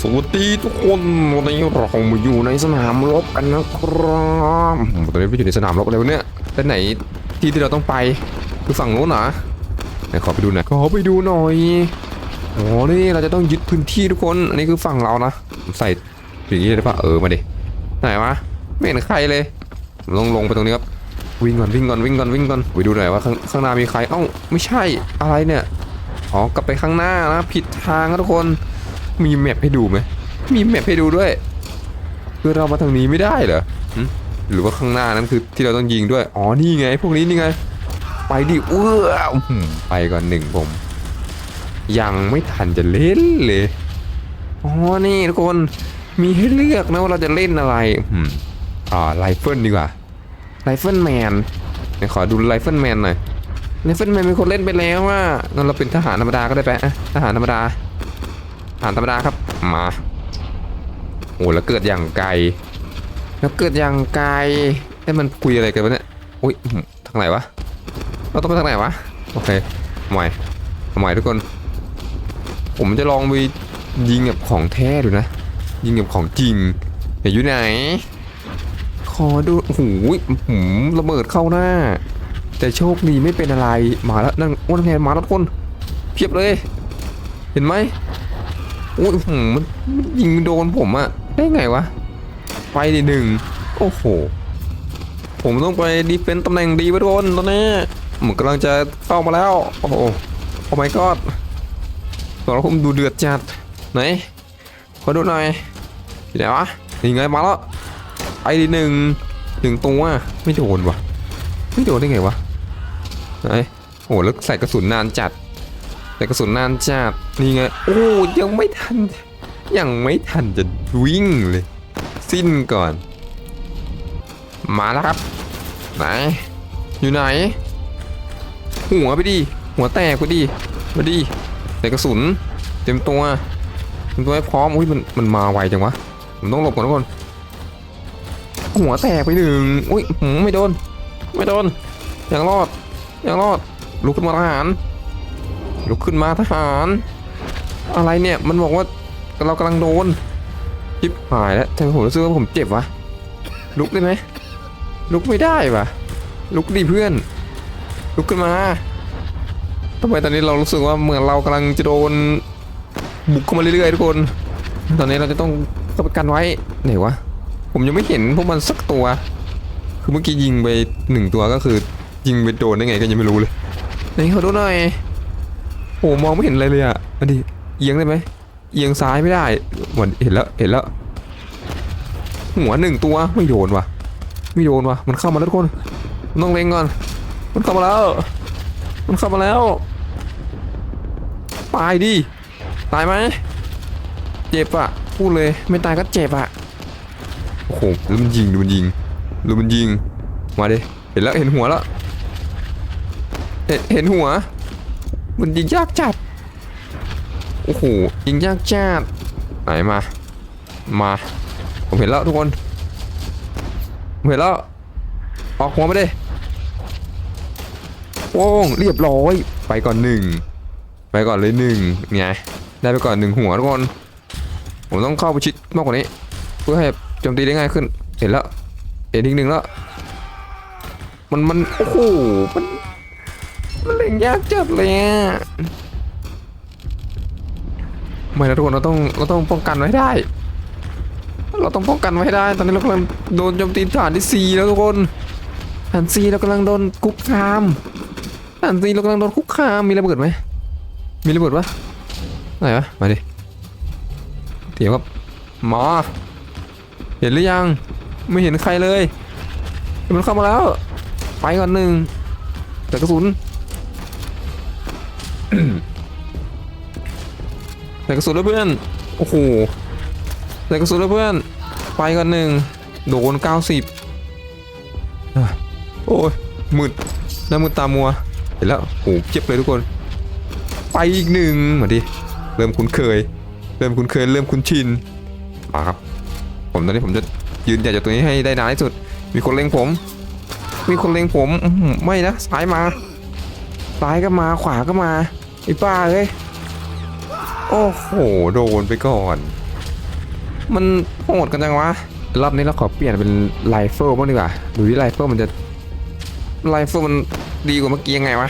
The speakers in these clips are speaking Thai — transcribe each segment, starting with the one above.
สวัสดีทุกคนวันนี้เรามาอยู่ในสนามรบกันนะครับตอนนี้ไปอยู่ในสนามรบอะไรวะเนี่ยด้านไหนที่ที่เราต้องไปคือฝั่งโน้นเหรอไหนขอไปดูหน่อยขอไปดูหน่อยโอ้นี่เราจะต้องยึดพื้นที่ทุกคนอันนี้คือฝั่งเรานะใส่อย่างนี้ได้ปะเออมาดิไหนวะไม่เห็นใครเลย ลงลงไปตรงนี้ครับวิ่งก่อนวิ่งก่อนวิ่งก่อนวิ่งก่อนไปดูหน่อยว่าข้างข้างหน้ามีใครเอ้าไม่ใช่อะไรเนี่ยอ๋อกลับไปข้างหน้านะผิดทางนะทุกคน มีแมปให้ดูไหมมีแมปให้ดูด้วยคือเรามาทางนี้ไม่ได้เหรอหึหรือว่าข้างหน้านั้นคือที่เราต้องยิงด้วย อ๋อ นี่ไง พวกนี้นี่ไง ไปดิเอื้ออื้อหือไปก่อนหนึ่งผม ยังไม่ทันจะเล่นเลย อ๋อ นี่ทุกคน มีให้เลือกนะว่าเราจะเล่นอะไรอืมอ่าไรเฟิลดีกว่าไรเฟิลแมนเดี๋ยวขอดูไรเฟิลแมนหน่อยไรเฟิลแมนเป็นคนเล่นไปแล้วว่างั้นเราเป็นทหารธรรมดาก็ได้ไปอะทหารธรรมดา ฐานธรรมดาครับ มาโอ้แล้วเกิดอย่างไกล แล้วเกิดอย่างไกลไอ้มันคุยอะไรกันวะเนี่ยอุ้ยทางไหนวะเราต้องไปทางไหนวะโอเคใหม่ใหม่ทุกคน ผมจะลองไปยิงกับของแท้ดูนะ ยิงกับของจริงอยู่ไหน ขอดูโอ้โหหืมระเบิดเข้าหน้า แต่โชคดีไม่เป็นอะไรมาแล้วนั่นอ้วนแทนมาแล้วทุกคนเพียบเลย เห็นไหม อุ้ยหืมมันยิงโดนผมอะได้ไงวะ ไปดิหนึ่งโอ้โห ผมต้องไปดีเฟนต์ตำแหน่งดีไว้ทุกคนตอนนี้ผมกำลังจะเข้ามาแล้ว โอ้โหโอ้ my god ตอนผมดูเดือดจัดไหนขอดูหน่อยอยู่ไหนวะนี่ไงมาแล้วไปดิหนึ่งหนึ่งตัวไม่โดนวะไม่โดนได้ไงวะไหนโอ้โหแล้วใส่กระสุนนานจัด แต่กระสุนนานจัดนี่ไง โอ้ยังไม่ทัน ยังไม่ทันจะวิ่งเลย สิ้นก่อน มาแล้วครับ ไหน อยู่ไหน หัวไปดิ หัวแตกไปดิมาดิใส่กระสุน เต็มตัว เต็มตัวให้พร้อม อุ้ยมันมันมาไวจังวะ ผมต้องหลบก่อนทุกคน หัวแตกไปหนึ่งอุ้ยหืมไม่โดน ไม่โดน ยังรอด ยังรอด ลุกขึ้นมาทหาร ลุกขึ้นมาทหาร อะไรเนี่ยมันบอกว่าเรากำลังโดนจิบหายแล้วทำไมผมรู้สึกว่าผมเจ็บวะลุกได้ไหมลุกไม่ได้วะลุกดิเพื่อน ลุกขึ้นมาทำไมตอนนี้เรารู้สึกว่าเหมือนเรากำลังจะโดนบุกเข้ามาเรื่อยๆทุกคน ตอนนี้เราจะต้องเข้าไปกันไว้ไหนวะผมยังไม่เห็นพวกมันสักตัว คือเมื่อกี้ยิงไปหนึ่งตัวก็คือยิงไปโดนได้ไงก็ยังไม่รู้เลยไหนเขาดูหน่อย โอ้มองไม่เห็นอะไรเลยอะอันนี้เอียงได้ไหมเอียงซ้ายไม่ได้เหมือนเห็นแล้วเห็นแล้ว หัวหนึ่งตัวไม่โดนว่ะ ไม่โดนว่ะ มันเข้ามาแล้วทุกคนต้องเล็งก่อน มันเข้ามาแล้ว มันเข้ามาแล้วตายดิตายไหมเจ็บอะพูดเลยไม่ตายก็เจ็บอะโอ้โหดูมันยิงดูมันยิงดูมันยิงมาดิเห็นแล้วเห็นหัวแล้วเห็นเห็นหัว มันยิงยากจัด โอ้โห ยิงยากจัด ไหนมา มา ผมเห็นแล้วทุกคน ผมเห็นแล้ว ออกหัวมาดิโป้งเรียบร้อย ไปก่อนหนึ่ง ไปก่อนเลยหนึ่งไง ได้ไปก่อนหนึ่งหัวทุกคน ผมต้องเข้าไปชิดมากกว่านี้ เพื่อให้โจมตีได้ง่ายขึ้น เห็นแล้ว เห็นอีหนึ่งแล้ว มันมัน โอ้โห มัน มันเล่นยากจัดเลยอะไม่นะทุกคนเราต้องเราต้องป้องกันไว้ได้ เราต้องป้องกันไว้ได้ ตอนนี้เรากำลังโดนโจมตีฐานที่สี่แล้วทุกคนฐานสี่เรากำลังโดนคุกคามฐานสี่เรากำลังโดนคุกคามมีระเบิดไหมมีระเบิดปะไหนวะมาดิเถียงครับหมอเห็นหรือยังไม่เห็นใครเลยมันเข้ามาแล้ว ไปก่อนหนึ่งแต่กระสุน ใส่กระสุนแล้วเพื่อน โอ้โหใส่กระสุนแล้วเพื่อน ไปกันหนึ่ง โดน90อะโอ้ยมืดหน้ามืดตามัว เห็นแล้วโอ้โหเจ็บเลยทุกคน ไปอีกหนึ่งมาดิ เริ่มคุ้นเคย เริ่มคุ้นเคย เริ่มคุ้นชินมาครับ ผมตอนนี้ผมจะยืนหยัดจากตรงนี้ให้ได้นานที่สุด มีคนเล็งผม มีคนเล็งผม ไม่นะซ้ายมา ซ้ายก็มาขวาก็มาไอ้ป้าเอ้ยโอ้โหโดนไปก่อน มันโหดกันจังวะรอบนี้เราขอเปลี่ยนเป็นไรเฟิลบ้างดีกว่าดูที่ไรเฟิลมันจะไรเฟิลมันดีกว่าเมื่อกี้ยังไงวะ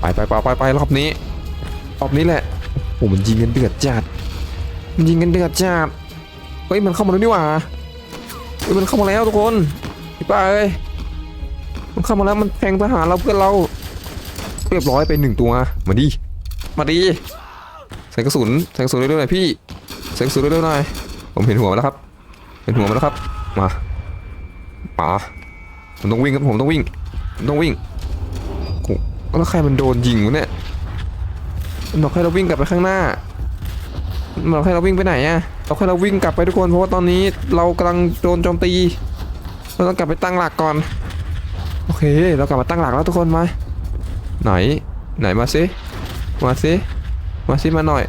ไปไปไปไปไปรอบนี้รอบนี้แหละโอ้โหมันยิงกันเดือดจัดมันยิงกันเดือดจัดเฮ้ยมันเข้ามาแล้วนี่หว่าเฮ้ยมันเข้ามาแล้วทุกคนพี่ป้าเอ้ยมันเข้ามาแล้วมันแทงทหารเราเพื่อนเรา เรียบร้อยไปหนึ่งตัว มาดิมาดิใส่กระสุนใส่กระสุนเร็วๆหน่อยพี่ใส่กระสุนเร็วๆหน่อยผมเห็นหัวมันแล้วครับเห็นหัวมันแล้วครับมาป๋าผมต้องวิ่งครับผมต้องวิ่งผมต้องวิ่งโอ้แล้วใครมันโดนยิงวะเนี่ยมันบอกให้เราวิ่งกลับไปข้างหน้ามันบอกให้เราวิ่งไปไหนอะเราให้เราวิ่งกลับไปทุกคนเพราะว่าตอนนี้เรากำลังโดนโจมตีเราต้องกลับไปตั้งหลักก่อนโอเค เรากลับมาตั้งหลักแล้วทุกคนมา ไหน ไหนมาซิมาซิมาซิมาหน่อย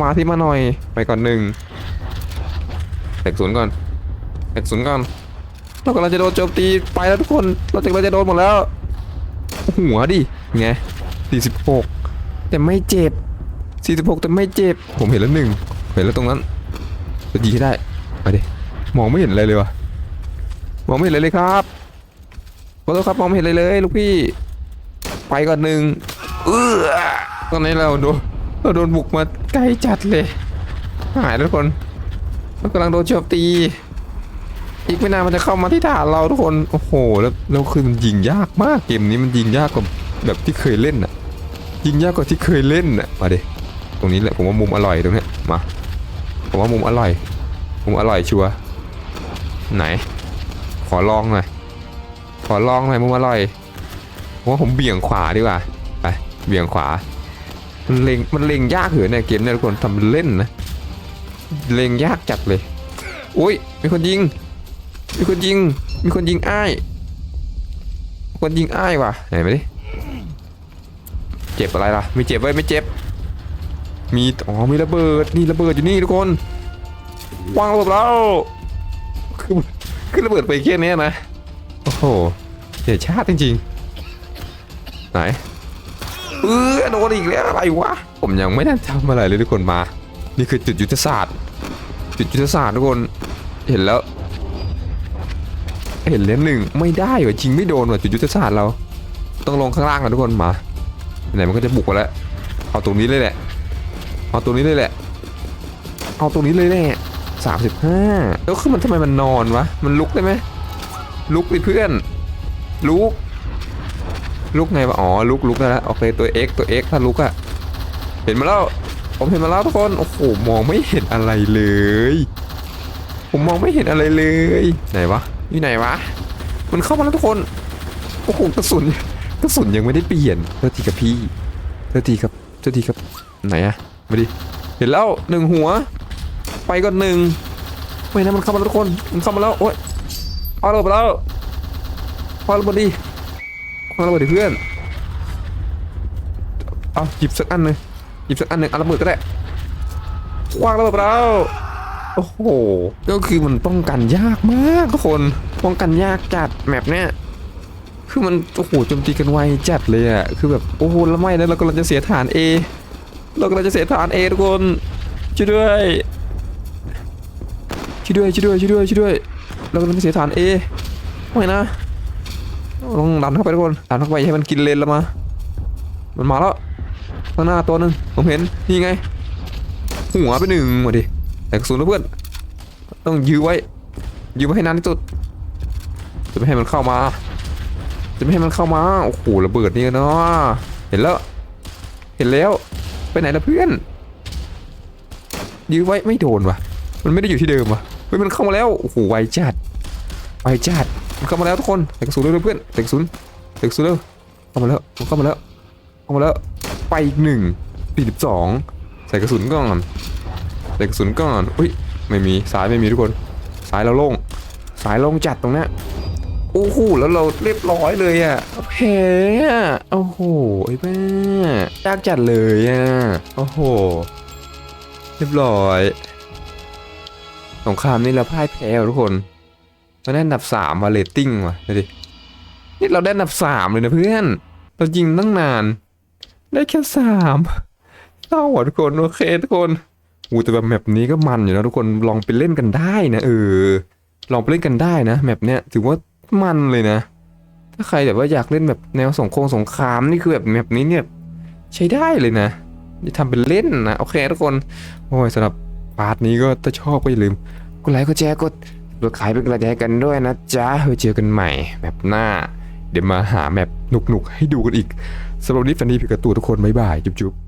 มาที่มาหน่อย ไปก่อนหนึ่งแตกศูนย์ก่อนแตกศูนย์ก่อนเรากำลังจะโดนโจมตีไปแล้วทุกคน เราจะกำลังจะโดนหมดแล้ว หัวดิไง46แต่ไม่เจ็บ46แต่ไม่เจ็บ ผมเห็นแล้วหนึ่งเห็นแล้วตรงนั้นจะยิงให้ได้มาดิมองไม่เห็นอะไรเลยวะมองไม่เห็นอะไรเลยครับขอโทษครับมองไม่เห็นอะไรเลยลูกพี่ ไปก่อนหนึ่งเออตอนนี้เราโดนเราโดนบุกมาใกล้จัดเลย หายทุกคนเรากำลังโดนโจมตี อีกไม่นานมันจะเข้ามาที่ฐานเราทุกคน โอ้โห แล้วแล้วคือมันยิงยากมากเกมนี้มันยิงยากกว่าแบบที่เคยเล่นอะยิงยากกว่าที่เคยเล่นอะมาเดิตรงนี้แหละผมว่ามุมอร่อยตรงนี้มา ผมว่ามุมอร่อย มุมอร่อยชัว ไหน ขอลองหน่อย ขอลองหน่อยมุมอร่อย ว่าผมเบี่ยงขวาดีกว่าไปเบี่ยงขวา มันเล็งมันเล็งยากเหรอเนี่ยเกมเนี่ยทุกคนทำเป็นเล่นนะเล็งยากจัดเลยอุ้ยมีคนยิง มีคนยิง มีคนยิงอ้ายมีคนยิงอ้ายว่ะไหนมาดิเจ็บอะไรล่ะไม่เจ็บเว้ยไม่เจ็บ มีอ๋อมีระเบิดนี่ระเบิดอยู่นี่ทุกคนวางระเบิดแล้วคือคือระเบิดไปแค่เนี้ยนะโอ้โหเสียชาติจริงๆ ไหนเออโดนอีกแล้วอะไรวะผมยังไม่ได้ทำอะไรเลยทุกคนมา นี่คือจุดยุทธศาสตร์ จุดยุทธศาสตร์ทุกคนเห็นแล้ว เห็นแล้วหนึ่งไม่ได้ว่ะจริงไม่โดนว่ะจุดยุทธศาสตร์เรา ต้องลงข้างล่างกันทุกคนมาไหนมันก็จะบุกมาแล้วเอาตรงนี้เลยแหละ เอาตรงนี้เลยแหละ เอาตรงนี้เลยแหละสามสิบห้าแล้วคือมันทำไมมันนอนวะมันลุกได้ไหมลุกดิเพื่อนลุก ลุกไงวะ อ๋อ ลุกลุกได้แล้วโอเค ตัว X ตัว X ถ้าลุกอะเห็นมาแล้ว ผมเห็นมาแล้วทุกคน โอ้โห มองไม่เห็นอะไรเลย ผมมองไม่เห็นอะไรเลย ไหนวะ อยู่ไหนวะ มันเข้ามาแล้วทุกคน โอ้โห กระสุน กระสุนยังไม่ได้เปลี่ยนเท่าทีกับพี่เท่าทีครับเท่าทีครับ ไหนอะมาดิ เห็นแล้วหนึ่งหัว ไปก่อนหนึ่งไม่นะมันเข้ามาแล้วทุกคน มันเข้ามาแล้ว โอ๊ยเอาเบิดไปแล้วเอาระเบิดดิ เอาระเบิดดิเพื่อนเอาหยิบสักอันหนึ่งหยิบสักอันหนึ่งเอาระเบิดก็ได้วางระเบิดไปแล้วโอ้โหก็คือมันป้องกันยากมากทุกคนป้องกันยากจัดแมปเนี้ยคือมันโอ้โหโจมตีกันไวจัดเลยอะคือแบบโอ้โหแล้วไม่นะเรากำลังจะเสียฐาน A เรากำลังจะเสียฐาน A ทุกคนช่วยด้วยช่วยด้วยช่วยด้วยช่วยด้วยช่วยด้วยเรากำลังจะเสียฐาน A ไม่นะ ลองดันเข้าไปทุกคนดันเข้าไปให้มันกินเลนแล้วมา มันมาแล้วข้างหน้าตัวหนึ่งผมเห็นนี่ไง หัวไปหนึ่งมาดิแต่กระสุนนะเพื่อน ต้องยื้อไว้ ยื้อไว้ให้นานที่สุด จะไม่ให้มันเข้ามา จะไม่ให้มันเข้ามา โอ้โหระเบิดนี่เนาะเห็นแล้ว เห็นแล้ว ไปไหนละเพื่อน ยื้อไว้ไม่โดนวะมันไม่ได้อยู่ที่เดิมวะเฮ้ยมันเข้ามาแล้ว โอ้โหไวจัดไวจัด มันเข้ามาแล้วทุกคนแต่กระสุนเร็วเพื่อนแต่กระสุนแต่กระสุนเร็วเข้ามาแล้วมันเข้ามาแล้วเข้ามาแล้วไปอีกหนึ่งสี่สิบสองใส่กระสุนก่อนใส่กระสุนก่อนอุ้ยไม่มีสายไม่มีทุกคนสายเราโล่งสายโล่งจัดตรงเนี้ยโอ้โหแล้วเราเรียบร้อยเลยอะแพ้อะโอ้โหไอ้แม่ยากจัดเลยอะโอ้โหเรียบร้อยสงครามนี่เราพ่ายแพ้ทุกคน เราได้อันดับสามมาเรตติ้งว่ะดูดินี่เราได้อันดับสามเลยนะเพื่อน เรายิงตั้งนาน ได้แค่สามเศร้าอะทุกคนโอเคทุกคนอูแต่แบบแมปนี้ก็มันอยู่นะทุกคนลองไปเล่นกันได้นะเออ ลองไปเล่นกันได้นะแมปเนี้ยถือว่ามันเลยนะ ถ้าใครแบบว่าอยากเล่นแบบแนวสงครามสงครามนี่คือแบบแมปนี้เนี่ยใช้ได้เลยนะจะทำเป็นเล่นนะโอเคทุกคนโอ้ยสำหรับพาร์ทนี้ก็ถ้าชอบก็อย่าลืมกดไลค์กดแชร์กด กดขายเป็นกำลังใจให้กันด้วยนะจ๊ะไว้เจอกันใหม่แมปหน้า เดี๋ยวมาหาแมปหนุกๆให้ดูกันอีกสำหรับวันนี้ฟันดีพิกาตูทุกคนบ๊ายบายจุ๊บๆ